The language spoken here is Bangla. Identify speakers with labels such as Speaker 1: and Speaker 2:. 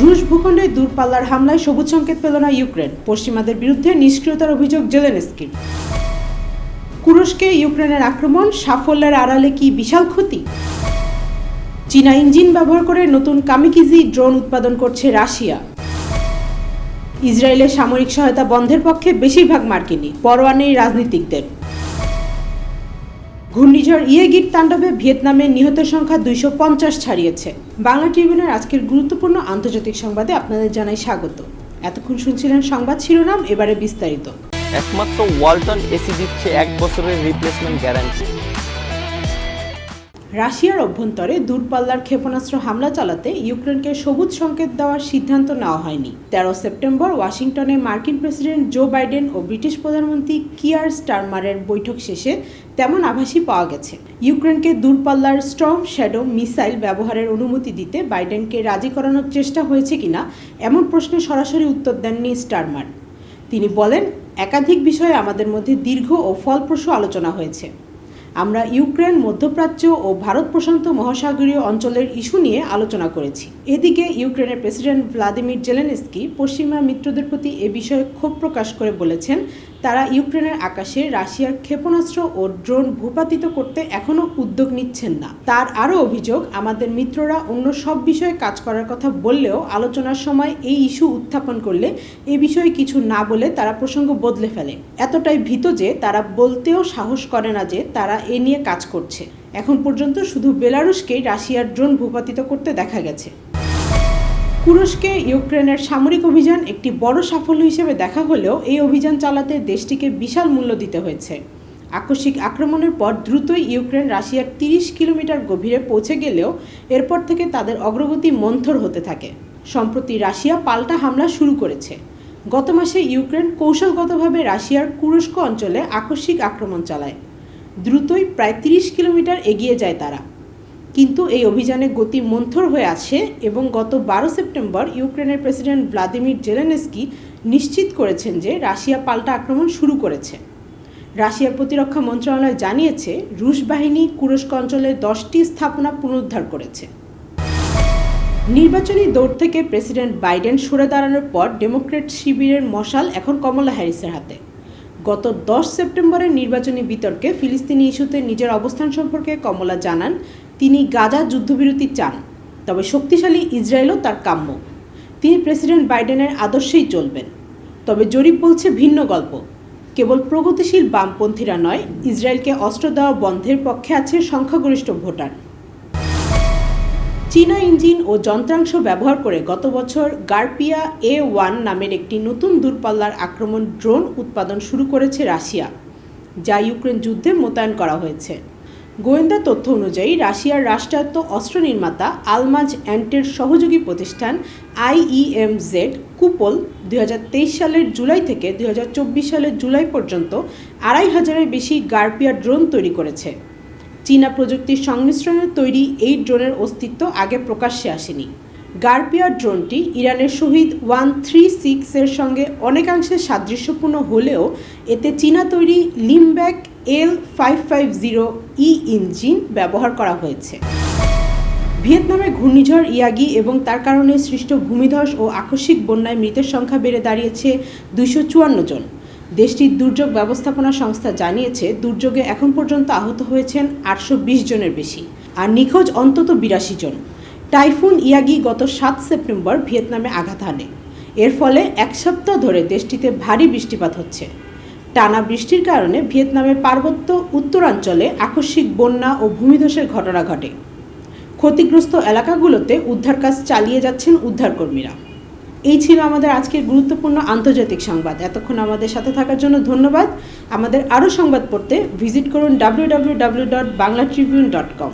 Speaker 1: রুশ ভূখণ্ডে দূরপাল্লার হামলায় সবুজ সংকেত পেল না ইউক্রেন। পশ্চিমাদের বিরুদ্ধে নিষ্ক্রিয়তার অভিযোগ জেলেনস্কির। কুরস্কে ইউক্রেনের আক্রমণ, সাফল্যের আড়ালে কি বিশাল ক্ষতি? চীনা ইঞ্জিন ব্যবহার করে নতুন কামিকিজি ড্রোন উৎপাদন করছে রাশিয়া। ইসরায়েলের সামরিক সহায়তা বন্ধের পক্ষে বেশিরভাগ মার্কিনী পরোয়া নেই রাজনীতিকদের। ঘূর্ণিঝড় ইয়েগির তাণ্ডবে ভিয়েতনামে নিহত সংখ্যা দুইশো পঞ্চাশ ছাড়িয়েছে। বাংলা ট্রিবিউনের আজকের গুরুত্বপূর্ণ আন্তর্জাতিক সংবাদে আপনাদের জানাই স্বাগত। এতক্ষণ শুনছিলেন সংবাদ শিরোনাম, এবারে বিস্তারিত।
Speaker 2: একমাত্র ওয়ালটন এসি দিচ্ছে এক বছরের রিপ্লেসমেন্ট গ্যারান্টি
Speaker 1: রাশিয়ার অভ্যন্তরে দূরপাল্লার ক্ষেপণাস্ত্র হামলা চালাতে ইউক্রেনকে সবুজ সংকেত দেওয়ার সিদ্ধান্ত নেওয়া হয়নি। তেরো সেপ্টেম্বর ওয়াশিংটনে মার্কিন প্রেসিডেন্ট জো বাইডেন ও ব্রিটিশ প্রধানমন্ত্রী কিয়ার স্টারমারের বৈঠক শেষে তেমন আভাসই পাওয়া গেছে। ইউক্রেনকে দূরপাল্লার স্টর্ম শ্যাডো মিসাইল ব্যবহারের অনুমতি দিতে বাইডেনকে রাজি করানোর চেষ্টা হয়েছে কিনা এমন প্রশ্নে সরাসরি উত্তর দেননি স্টারমার। তিনি বলেন, একাধিক বিষয়ে আমাদের মধ্যে দীর্ঘ ও ফলপ্রসূ আলোচনা হয়েছে। আমরা ইউক্রেন, মধ্যপ্রাচ্য ও ভারত প্রশান্ত মহাসাগরীয় অঞ্চলের ইস্যু নিয়ে আলোচনা করেছি। এদিকে ইউক্রেনের প্রেসিডেন্ট ভ্লাদিমির জেলেনস্কি পশ্চিমা মিত্রদের প্রতি এ বিষয়ে ক্ষোভ প্রকাশ করে বলেছেন তারা ইউক্রেনের আকাশে রাশিয়ার ক্ষেপণাস্ত্র ও ড্রোন ভূপাতিত করতে এখনও উদ্যোগ নিচ্ছেন না। তার আরও অভিযোগ, আমাদের মিত্ররা অন্য সব বিষয়ে কাজ করার কথা বললেও আলোচনার সময় এই ইস্যু উত্থাপন করলে এ বিষয়ে কিছু না বলে তারা প্রসঙ্গ বদলে ফেলে। এতটাই ভীত যে তারা বলতেও সাহস করে না যে তারা এ নিয়ে কাজ করছে। এখন পর্যন্ত শুধু বেলারুশকেই রাশিয়ার ড্রোন ভূপাতিত করতে দেখা গেছে। তুরস্কে ইউক্রেনের সামরিক অভিযান একটি বড় সাফল্য হিসেবে দেখা হলেও এই অভিযান চালাতে দেশটিকে বিশাল মূল্য দিতে হয়েছে। আকস্মিক আক্রমণের পর দ্রুতই ইউক্রেন রাশিয়ার তিরিশ কিলোমিটার গভীরে পৌঁছে গেলেও এরপর থেকে তাদের অগ্রগতি মন্থর হতে থাকে। সম্প্রতি রাশিয়া পাল্টা হামলা শুরু করেছে। গত মাসে ইউক্রেন কৌশলগতভাবে রাশিয়ার কুরস্ক অঞ্চলে আকস্মিক আক্রমণ চালায়। দ্রুতই প্রায় তিরিশ কিলোমিটার এগিয়ে যায় তারা। কিন্তু এই অভিযানে গতি মন্থর হয়ে আছে এবং গত বারো সেপ্টেম্বর ইউক্রেনের প্রেসিডেন্ট ভ্লাদিমির জেলেনেস্কি নিশ্চিত করেছেন যে রাশিয়া পাল্টা আক্রমণ শুরু করেছে। রাশিয়ার প্রতিরক্ষা মন্ত্রণালয় জানিয়েছে, রুশ বাহিনী কুরস্ক অঞ্চলে দশটি স্থাপনা পুনরুদ্ধার করেছে। নির্বাচনী দৌড় থেকে প্রেসিডেন্ট বাইডেন সরে দাঁড়ানোর পর ডেমোক্রেট শিবিরের মশাল এখন কমলা হ্যারিসের হাতে। গত দশ সেপ্টেম্বরের নির্বাচনী বিতর্কে ফিলিস্তিনি ইস্যুতে নিজের অবস্থান সম্পর্কে কমলা জানান, তিনি গাজা যুদ্ধবিরতি চান, তবে শক্তিশালী ইসরায়েলও তার কাম্য। তিনি প্রেসিডেন্ট বাইডেনের আদর্শেই চলবেন। তবে জরিপ বলছে ভিন্ন গল্প। কেবল প্রগতিশীল বামপন্থীরা নয়, ইসরায়েলকে অস্ত্র দেওয়া বন্ধের পক্ষে আছে সংখ্যাগরিষ্ঠ ভোটার। চীনা ইঞ্জিন ও যন্ত্রাংশ ব্যবহার করে গত বছর গার্পিয়া এ ওয়ান নামের একটি নতুন দূরপাল্লার আক্রমণ ড্রোন উৎপাদন শুরু করেছে রাশিয়া, যা ইউক্রেন যুদ্ধে মোতায়েন করা হয়েছে। গোয়েন্দা তথ্য অনুযায়ী, রাশিয়ার রাষ্ট্রায়ত্ত অস্ত্র নির্মাতা আলমাজ অ্যান্টের সহযোগী প্রতিষ্ঠান আইইএমজেড কুপল দুই হাজার তেইশ সালের জুলাই থেকে দুই হাজার চব্বিশ সালের জুলাই পর্যন্ত আড়াই হাজারের বেশি গার্পিয়া ড্রোন তৈরি করেছে। চীনা প্রযুক্তির সংমিশ্রণে তৈরি এই ড্রোনের অস্তিত্ব আগে প্রকাশ্যে আসেনি। গার্পিয়া ড্রোনটি ইরানের শহীদ ওয়ান থ্রি সিক্সের সঙ্গে অনেকাংশে সাদৃশ্যপূর্ণ হলেও এতে চীনা তৈরি Limbach L five five zero E engine ব্যবহার করা হয়েছে। ভিয়েতনামে ঘূর্ণিঝড় ইয়াগি এবং তার কারণে সৃষ্ট ভূমিধস ও আকস্মিক বন্যায় মৃতের সংখ্যা বেড়ে দাঁড়িয়েছে দুইশো চুয়ান্ন জন। দেশটির দুর্যোগ ব্যবস্থাপনা সংস্থা জানিয়েছে, দুর্যোগে এখন পর্যন্ত আহত হয়েছেন আটশো বিশ জনের বেশি, আর নিখোঁজ অন্তত বিরাশি জন। টাইফুন ইয়াগি গত সাত সেপ্টেম্বর ভিয়েতনামে আঘাত হানে। এর ফলে এক সপ্তাহ ধরে দেশটিতে ভারী বৃষ্টিপাত হচ্ছে। টানা বৃষ্টির কারণে ভিয়েতনামের পার্বত্য উত্তরাঞ্চলে আকস্মিক বন্যা ও ভূমিধসের ঘটনা ঘটে। ক্ষতিগ্রস্ত এলাকাগুলোতে উদ্ধার কাজ চালিয়ে যাচ্ছেন উদ্ধারকর্মীরা। এই ছিল আমাদের আজকের গুরুত্বপূর্ণ আন্তর্জাতিক সংবাদ। এতক্ষণ আমাদের সাথে থাকার জন্য ধন্যবাদ। আমাদের আরও সংবাদ পড়তে ভিজিট করুন W W W dot Bangla Tribune dot com